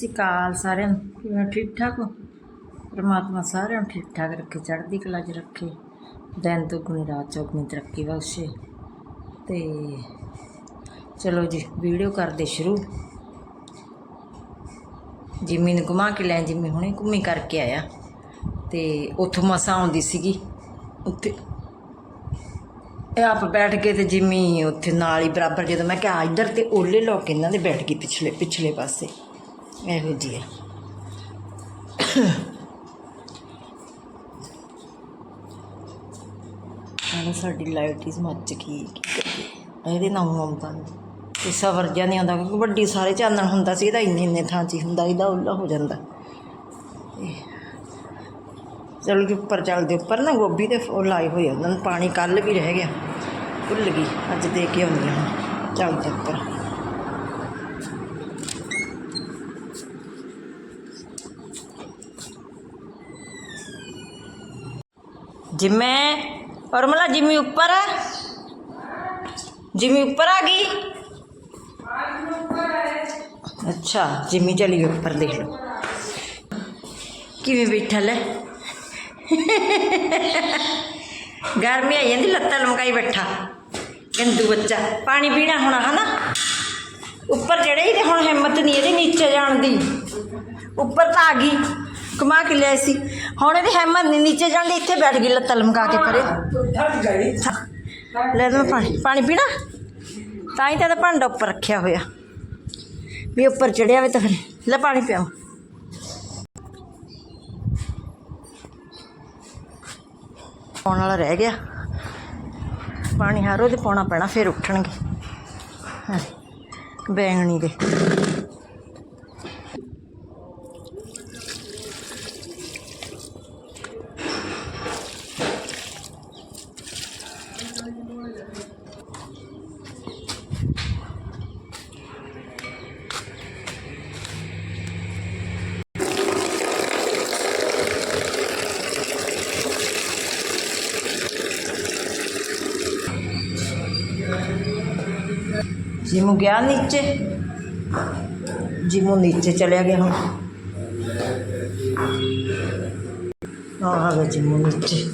ਸਤਿ ਸ਼੍ਰੀ ਅਕਾਲ ਸਾਰਿਆਂ ਨੂੰ। ਕਿਵੇਂ ਠੀਕ ਠਾਕ ਹੋ? ਪਰਮਾਤਮਾ ਸਾਰਿਆਂ ਨੂੰ ਠੀਕ ਠਾਕ ਰੱਖੇ, ਚੜ੍ਹਦੀ ਕਲਾ 'ਚ ਰੱਖੇ, ਦਿਨ ਦੁੱਗਣੀ, ਰਾਤ ਚੌਗਣੀ ਤਰੱਕੀ ਬਖਸ਼ੇ। ਤੇ ਚਲੋ ਜੀ, ਵੀਡੀਓ ਕਰਦੇ ਸ਼ੁਰੂ। ਜਿੰਮੀ ਨੂੰ ਘੁਮਾ ਕੇ ਲੈ ਜਿੰਮੀ ਹੁਣੇ ਘੁੰਮੀ ਕਰਕੇ ਆਇਆ। ਤੇ ਉੱਥੋਂ ਮਸਾਂ ਆਉਂਦੀ ਸੀਗੀ, ਉੱਥੇ। ਇਹ ਆਪ ਬੈਠ ਕੇ ਤੇ ਜਿੰਮੀ ਉੱਥੇ ਨਾਲ ਹੀ ਬਰਾਬਰ ਜਦੋਂ ਮੈਂ ਕਿਹਾ ਇੱਧਰ ਤੇ ਓਲੇ ਲੋਕ ਇਹਨਾਂ ਦੇ ਬੈਠ ਗਈ ਪਿਛਲੇ ਪਿਛਲੇ ਪਾਸੇ। ਇਹੋ ਜੀ ਹੈ ਆਹ ਸਾਡੀ ਲਾਈਟ ਹੀ ਮੱਚ ਗਈ। ਇਹਦੇ ਨਾਲ ਆਉਂਦਾ ਨਹੀਂ ਤੇ ਸਬਰ ਜਿਹਾ ਨਹੀਂ ਆਉਂਦਾ ਕਿਉਂਕਿ ਵੱਡੀ ਸਾਰੇ ਚਾਨਣ ਹੁੰਦਾ ਸੀ ਇਹਦਾ ਇੰਨੇ ਇੰਨੇ ਥਾਂ 'ਚ ਹੀ ਹੁੰਦਾ ਇਹਦਾ ਉੱਲਾ ਹੋ ਜਾਂਦਾ। ਤੇ ਚਲ ਕੇ ਉੱਪਰ ਚੱਲਦੇ ਉੱਪਰ ਨਾ ਗੋਭੀ ਦੇ ਉਹ ਲਾਏ ਹੋਏ ਆ, ਉਹਨਾਂ ਨੂੰ ਪਾਣੀ ਕੱਲ ਵੀ ਰਹਿ ਗਿਆ। ਭੁੱਲ ਗਈ ਅੱਜ ਦੇ ਕੇ ਆਉਂਦੀ ਹਾਂ ਚੱਲਦੇ ਉੱਪਰ। ਜਿੰਮੇ ਔਰਮਲਾ ਜਿੰਮੀ ਉੱਪਰ ਹੈ ਜਿੰਮੀ ਉੱਪਰ ਆ ਗਈ। ਅੱਛਾ ਜਿੰਮੀ ਚਲੀ ਗਈ ਉੱਪਰ, ਦੇਖ ਲਓ। ਕਿਵੇਂ ਬੈਠਾ ਲੈ? ਗਰਮੀ ਆਈ ਜਾਂਦੀ, ਲੱਤਾਂ ਲਮਕਾਈ ਬੈਠਾ। ਗੰਦੂ ਬੱਚਾ, ਪਾਣੀ ਪੀਣਾ ਹੋਣਾ, ਹਨਾ? ਉੱਪਰ ਚੜੇ ਹੀ ਤੇ ਹੁਣ ਹਿੰਮਤ ਨਹੀਂ ਇਹਦੀ ਨੀਚੇ ਜਾਣ ਦੀ। ਉੱਪਰ ਤਾਂ ਆ ਗਈ ਕਮਾ ਕੇ ਲਿਆਈ ਸੀ। ਹੁਣ ਇਹਦੀ ਹਿੰਮਤ ਨਹੀਂ, ਨੀਚੇ ਜਾਣ ਦੀ ਇੱਥੇ ਬੈਠ ਗਈ ਲੱਤਾਂ ਲਮਕਾ ਕੇ ਪਰੇ। ਲੈ ਮੈਂ ਪਾਣੀ ਪਾਣੀ ਪੀਣਾ? ਤਾਂ ਹੀ ਤਾਂ ਇਹਦਾ ਭਾਂਡਾ ਉੱਪਰ ਰੱਖਿਆ ਹੋਇਆ। ਵੀ ਉੱਪਰ ਚੜਿਆ ਵੇ ਤਾਂ ਫਿਰ, ਲੈ ਪਾਣੀ ਪਿਆਓ। ਪਾਉਣ ਵਾਲਾ ਰਹਿ ਗਿਆ। ਪਾਣੀ ਹਰ ਰੋਜ਼ ਪਾਉਣਾ ਪੈਣਾ, ਫਿਰ ਉੱਠਣਗੇ। ਬੈਂਗਣੀ ਦੇ। ਜਿਮੂ ਗਿਆ ਨੀਚੇ? ਜਿਮੂ ਨੀਚੇ ਚਲਿਆ ਗਿਆ ਹੁਣ। ਆਹ ਵੇ ਜਿਮੂ ਨੀਚੇ।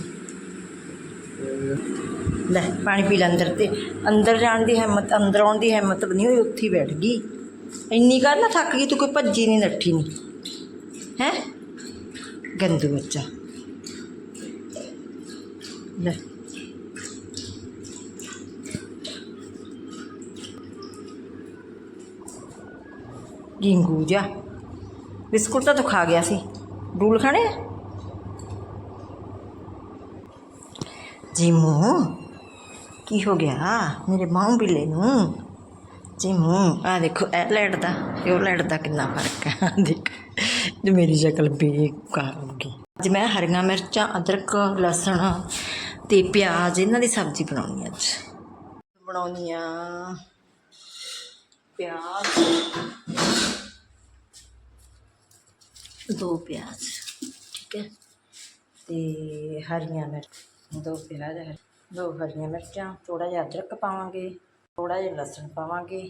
ਲੈ, ਪਾਣੀ ਪੀ ਲੈ ਅੰਦਰ ਤੇ। ਅੰਦਰ ਜਾਣ ਦੀ ਹਿੰਮਤ, ਅੰਦਰ ਆਉਣ ਦੀ ਹਿੰਮਤ ਵੀ ਨਹੀਂ ਹੋਈ, ਉੱਥੇ ਬੈਠ ਗਈ। ਇੰਨੀ ਕਰ ਨਾ ਥੱਕ ਗਈ, ਤੂੰ ਕੋਈ ਭੱਜੀ ਨਹੀਂ, ਨੱਠੀ ਨਹੀਂ। ਹੈ? ਗੰਦੂ ਬੱਚਾ। ਲੈ। ਗਿੰਗੂ ਜਾ ਬਿਸਕੁਟ ਤਾਂ ਤੂੰ ਖਾ ਗਿਆ ਸੀ। ਡੂਲ ਖਾਣੇ ਆ? ਕੀ ਹੋ ਗਿਆ? ਮੇਰੇ ਮਾਂ ਬਿੱਲੇ ਨੂੰ। ਜੀਮੂ ਆ ਦੇਖੋ, ਇਹ ਲੈਟ ਦਾ ਤੇ ਉਹ ਲੈਟ ਦਾ ਕਿੰਨਾ ਫ਼ਰਕ ਹੈ ਦੇਖ ਤੇ ਮੇਰੀ ਸ਼ਕਲ ਬੇਕਾਰ ਹੋ ਗਈ। ਅੱਜ ਮੈਂ ਹਰੀਆਂ ਮਿਰਚਾਂ, ਅਦਰਕ, ਲਸਣ ਤੇ ਪਿਆਜ਼, ਇਹਨਾਂ ਦੀ ਸਬਜ਼ੀ ਬਣਾਉਣੀ ਅੱਜ। ਬਣਾਉਣੀ ਆ। ਪਿਆਜ਼। ਦੋ ਪਿਆਜ਼, ਠੀਕ ਹੈ। ਤੇ ਹਰੀਆਂ ਮਿਰਚ, ਦੋ ਪਿਆਜ਼ ਦੋ ਹਰੀਆਂ ਮਿਰਚਾਂ ਥੋੜਾ ਜਿਹਾ ਅਦਰਕ ਪਾਵਾਂਗੇ ਥੋੜਾ ਜਿਹਾ ਲਸਣ ਪਾਵਾਂਗੇ।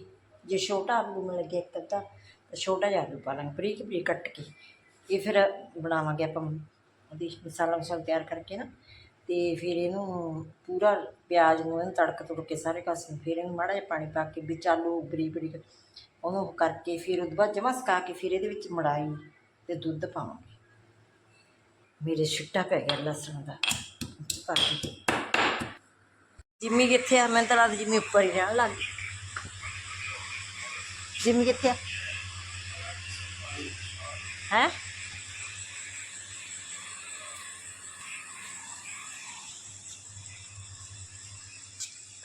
ਜੇ ਛੋਟਾ ਆਲੂ ਮਿਲ ਗਿਆ ਇੱਕ ਅੱਧਾ, ਤਾਂ ਛੋਟਾ ਜਿਹਾ ਆਲੂ ਪਾ ਲਾਂਗੇ, ਬਰੀਕ ਬਰੀਕ ਕੱਟ ਕੇ। ਇਹ ਫਿਰ ਬਣਾਵਾਂਗੇ ਆਪਾਂ ਉਹਦੀ ਮਸਾਲਾ ਮਸਾਲਾ ਤਿਆਰ ਕਰਕੇ ਨਾ। ਅਤੇ ਫਿਰ ਇਹਨੂੰ ਪੂਰਾ ਪਿਆਜ਼ ਨੂੰ ਇਹਨੂੰ ਤੜਕ ਤੁੜ ਕੇ ਸਾਰੇ ਕਾਸੇ ਨੂੰ ਫਿਰ ਇਹਨੂੰ ਮਾੜਾ ਜਿਹਾ ਪਾਣੀ ਪਾ ਕੇ ਵਿੱਚ ਆਲੂ ਬਰੀਕ ਬਰੀਕ ਉਹਨੂੰ ਕਰਕੇ ਫਿਰ ਉਹਦੇ ਬਾਅਦ ਜਮਾ ਸਕਾ ਕੇ ਫਿਰ ਇਹਦੇ ਵਿੱਚ ਮੜਾਈ ਅਤੇ ਦੁੱਧ ਪਾਵਾਂਗੇ। ਮੇਰੇ ਛਿੱਟਾ ਪੈ ਗਿਆ ਲਸਣ ਦਾ। ਜਿੰਮੀ ਕਿੱਥੇ ਆ? ਮੈਂ ਤਾਂ ਲੱਗਦਾ ਜਿੰਮੀ ਉੱਪਰ ਹੀ ਰਹਿਣ ਲੱਗ ਗਈ। ਜਿੰਮੀ ਕਿੱਥੇ ਆ? ਹੈ?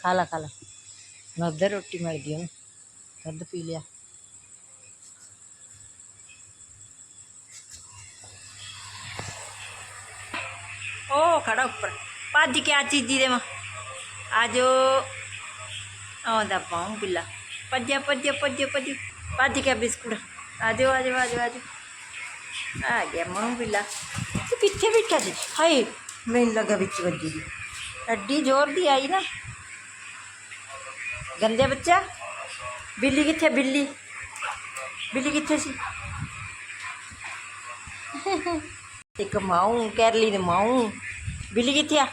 ਖਾ ਲਾ ਖਾ ਲਾ ਮੈਂ ਉੱਧਰ ਰੋਟੀ ਮਿਲ ਗਈ ਉਹਨੂੰ ਦੁੱਧ ਪੀ ਲਿਆ ਉਹ ਖੜਾ ਉੱਪਰ ਭੱਜ ਕੇ ਆ ਚੀਜੀ ਦੇ ਮਾ ਆਜੋ ਆਉਂਦਾ ਪਾਉਂ ਬਿੱਲਾ ਭੱਜਿਆ ਭੱਜਿਆ ਭੱਜਿਆ ਭੱਜ ਭੱਜ ਕੇ ਬਿਸਕੁਟ ਆਜੋ ਆਜੋ ਆਜੋ ਆਜੋ ਆ ਗਿਆ ਮਾਂ ਬਿੱਲਾ ਤੂੰ ਕਿੱਥੇ ਬੈਠਾ ਜੀ ਹਾਏ ਮੈਨੂੰ ਲੱਗਾ ਵਿੱਚ ਵੱਜੀ ਦੀ ਐਡੀ ਜ਼ੋਰ ਦੀ ਆਈ ਨਾ ਗੰਦੇ ਬੱਚਾ ਬਿੱਲੀ ਕਿੱਥੇ ਬਿੱਲੀ। ਬਿੱਲੀ ਕਿੱਥੇ ਸੀ? ਇੱਕ ਮਾਊ, ਕੈਰਲੀ ਦੇ ਮਾਊ। ਬਿੱਲੀ ਕਿੱਥੇ ਆ?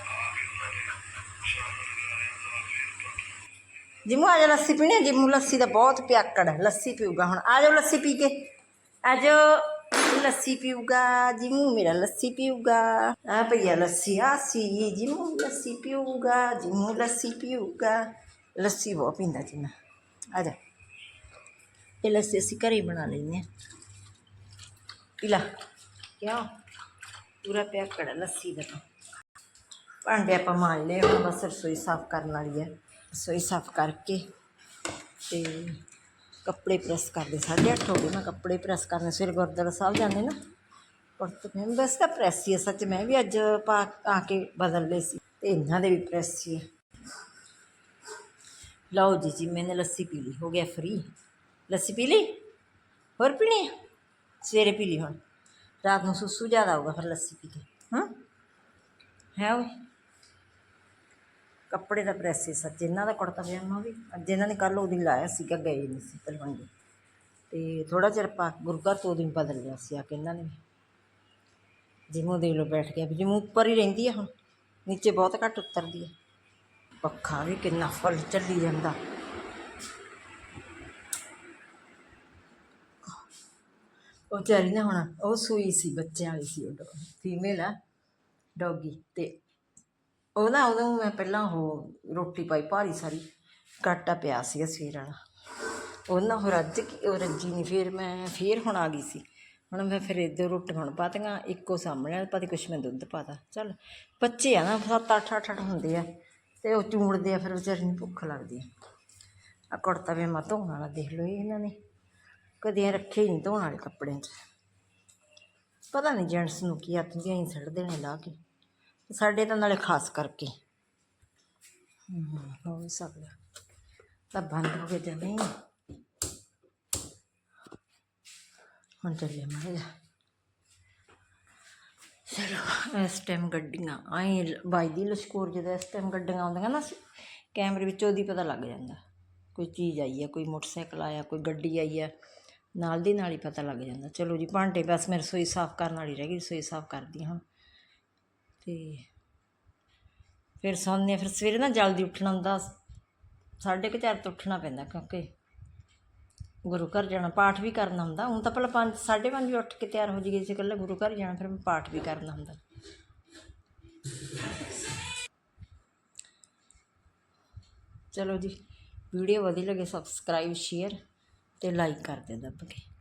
ਜਿਮੂ, ਆ ਜਾ, ਲੱਸੀ ਪੀਣੀ ਆ? ਜਿਮੂ, ਲੱਸੀ ਦਾ ਬਹੁਤ ਪਿਆਕੜ ਲੱਸੀ ਪੀਊਗਾ ਹੁਣ। ਆ ਜਾਓ ਲੱਸੀ ਪੀ ਕੇ। ਆ ਜਾਓ। ਲੱਸੀ ਪੀਊਗਾ। ਜਿਮੂ, ਮੇਰਾ ਲੱਸੀ ਪੀਊਗਾ। ਆ ਭਈਆ, ਲੱਸੀ ਆ ਜਿਮੂ, ਲੱਸੀ ਪੀਊਗਾ। ਜਿਮੂ, ਲੱਸੀ ਪੀਊਗਾ। ਲੱਸੀ ਬਹੁਤ ਪੀਂਦਾ ਜਿੰਨਾ ਆ ਜਾ। ਇਹ ਲੱਸੀ ਅਸੀਂ ਘਰੇ ਹੀ ਬਣਾ ਲੈਂਦੇ ਹਾਂ। ਪੀ ਲਾ। ਕਿਉਂ? ਪੂਰਾ ਪਿਆਕੜ ਹੈ ਲੱਸੀ ਦਾ ਤਾਂ। ਭਾਂਡੇ ਆਪਾਂ ਮਾਂਜ ਲਏ, ਹੁਣ ਬਸ ਰਸੋਈ ਸਾਫ਼ ਕਰਨ ਵਾਲੀ ਹੈ। ਰਸੋਈ ਸਾਫ਼ ਕਰਕੇ ਤੇ ਕੱਪੜੇ ਪ੍ਰੈਸ ਕਰਦੇ। ਸਾਢੇ ਅੱਠ ਹੋ ਗਏ, ਮੈਂ ਕੱਪੜੇ ਪ੍ਰੈਸ ਕਰਨੇ। ਸਵੇਰੇ ਗੁਰਦੁਆਰਾ ਸਾਹਿਬ ਜਾਂਦੇ ਨਾ ਪੁਰਤ ਮੈਂ ਬਸ ਤਾਂ ਪ੍ਰੈਸ ਹੀ ਹੈ। ਸੱਚ ਮੈਂ ਵੀ ਅੱਜ ਪਾ ਆ ਕੇ ਬਦਲ ਲਏ ਸੀ। ਤੇ ਇਹਨਾਂ ਦੇ ਵੀ ਪ੍ਰੈਸ ਹੀ। ਲਓ ਜੀ ਜੀ, ਮੈਨੇ ਲੱਸੀ ਪੀ ਲਈ, ਹੋ ਗਿਆ ਫਰੀ ਲੱਸੀ ਪੀ ਲਈ? ਹੋਰ ਪੀਣੀ ਹੈ ਸਵੇਰੇ ਪੀ ਲਈ ਹੁਣ। ਰਾਤ ਨੂੰ ਸੁਸੂ ਜ਼ਿਆਦਾ ਹੋਊਗਾ ਫਿਰ ਲੱਸੀ ਪੀ ਕੇ, ਹਾਂ? ਹੈ ਓਏ। ਕੱਪੜੇ ਦਾ ਪ੍ਰੈਸ ਸੀ ਸੱਚ, ਇਹਨਾਂ ਦਾ ਕੁੜਤਾ ਪਜਾਮਾ ਵੀ। ਅੱਜ ਇਹਨਾਂ ਨੇ ਕੱਲ ਉਹਦੀ ਲਾਇਆ ਸੀਗਾ, ਗਏ ਨਹੀਂ ਸੀ ਤਲਵੰਡੀ। ਤੇ ਥੋੜਾ ਚਿਰ ਪਾ ਗੁਰਗਾ ਤੋਂ ਦਿਨ ਬਦਲ ਲਿਆ ਸੀ ਆ ਕੇ ਇਹਨਾਂ ਨੇ ਜਿਵੇਂ ਦੇ ਲੋ ਬੈਠ ਗਿਆ ਵੀ, ਜਿਵੇਂ ਉੱਪਰ ਹੀ ਰਹਿੰਦੀ ਆ ਹੁਣ, ਨੀਚੇ ਬਹੁਤ ਘੱਟ ਉਤਰਦੀ ਆ। ਪੱਖਾ ਵੀ ਕਿੰਨਾ ਫੁੱਲ ਚੱਲੀ ਜਾਂਦਾ। ਉਹ ਵਿਚਾਰੀ ਨਾ ਹੁਣ, ਉਹ ਸੂਈ ਸੀ, ਬੱਚਿਆਂ ਵਾਲੀ ਸੀ ਉਹ ਫੀਮੇਲ ਆ, ਡੌਗੀ ਤੇ ਉਹ ਨਾ ਉਦੋਂ ਮੈਂ ਪਹਿਲਾਂ ਉਹ ਰੋਟੀ ਪਾਈ, ਭਾਰੀ ਸਾਰੀ ਕਾਟਾ ਪਿਆ ਸੀ ਸਵੇਰ ਵਾਲਾ। ਉਹ ਨਾ ਉਹ ਰੱਜ ਕੀ, ਉਹ ਰੱਜੀ ਨਹੀਂ ਫਿਰ ਮੈਂ, ਫਿਰ ਹੁਣ ਆ ਗਈ ਸੀ। ਹੁਣ ਮੈਂ ਫਿਰ ਇੱਧਰ ਰੋਟੀ ਹੁਣ ਪਾਤੀਆਂ, ਇੱਕੋ ਸਾਹਮਣੇ, ਪਤਾ ਕੁਛ ਮੈਂ ਦੁੱਧ ਪਾਤਾ। ਚੱਲ, ਬੱਚੇ ਆ ਨਾ, ਸੱਤ ਅੱਠ ਅੱਠ ਅੱਠ ਹੁੰਦੇ ਆ। ਤੇ ਉਹ ਚੂੰਡਦੇ ਆ ਫਿਰ ਵਿਚਾਰੀ ਨੂੰ ਭੁੱਖ ਲੱਗਦੀ ਆ। ਆ ਕੁੜਤਾ ਵੀ ਮੈਂ ਧੋਣ ਵਾਲਾ ਦੇਖ ਲਓ ਇਹ ਇਹਨਾਂ ਨੇ। ਕਦੇ ਰੱਖੇ ਹੀ ਨਹੀਂ ਧੋਣ ਵਾਲੇ ਕੱਪੜਿਆਂ 'ਚ। ਪਤਾ ਨਹੀਂ ਜੈਂਟਸ ਨੂੰ ਕੀ ਆਤੀਆਂ ਹੀ ਛੱਡਦੇ ਨੇ ਲਾ ਕੇ। ਸਾਡੇ ਤਾਂ ਨਾਲੇ ਖਾਸ ਕਰਕੇ। ਹਮ, ਹੋ ਵੀ ਸਕਦਾ। ਤਾਂ ਬੰਦ ਹੋ ਕੇ ਜਾਣੇ ਹੁਣ ਚੱਲੇ ਮਾਰੇ ਚਲੋ ਇਸ ਟਾਈਮ ਗੱਡੀਆਂ ਆਈ ਬਾਈ ਲਸ਼ਕੋਰ ਜਦੋਂ ਇਸ ਟਾਈਮ ਗੱਡੀਆਂ ਆਉਂਦੀਆਂ ਨਾ, ਕੈਮਰੇ ਵਿੱਚ ਉਹਦੀ ਪਤਾ ਲੱਗ ਜਾਂਦਾ। ਕੋਈ ਚੀਜ਼ ਆਈ ਹੈ ਕੋਈ ਮੋਟਰਸਾਈਕਲ ਆਇਆ, ਕੋਈ ਗੱਡੀ ਆਈ ਹੈ ਨਾਲ ਦੀ ਨਾਲ ਹੀ ਪਤਾ ਲੱਗ ਜਾਂਦਾ। ਚਲੋ ਜੀ, ਭਾਂਡੇ ਬਸ ਮੈਂ ਰਸੋਈ ਸਾਫ਼ ਕਰਨ ਵਾਲੀ ਰਹਿ ਗਈ, ਰਸੋਈ ਸਾਫ਼ ਕਰਦੀ ਹਾਂ। ਹੁਣ ਤੇ ਫਿਰ ਸੌਂਦੇ ਫਿਰ ਸਵੇਰੇ ਨਾ ਜਲਦੀ ਉੱਠਣਾ ਹੁੰਦਾ, ਸਾਢੇ ਕੁ ਚਾਰ ਤੋਂ ਉੱਠਣਾ ਪੈਂਦਾ ਕਿਉਂਕਿ ਗੁਰੂ ਘਰ ਜਾਣਾ, ਪਾਠ ਵੀ ਕਰਨਾ ਹੁੰਦਾ। ਹੁਣ ਤਾਂ ਪਹਿਲਾਂ ਪੰਜ, ਸਾਢੇ ਪੰਜ ਵਜੇ ਉੱਠ ਕੇ ਤਿਆਰ ਹੋ ਜਾਈਏ ਸੀ ਇਕੱਲੇ ਗੁਰੂ ਘਰ ਜਾਣਾ, ਫਿਰ ਮੈਂ ਪਾਠ ਵੀ ਕਰਨਾ ਹੁੰਦਾ। ਚਲੋ ਜੀ, ਵੀਡੀਓ ਵਧੀਆ ਲੱਗੇ, ਸਬਸਕ੍ਰਾਈਬ, ਸ਼ੇਅਰ ਤੇ ਲਾਈਕ ਕਰ ਦਿਓ ਦੱਬ ਕੇ।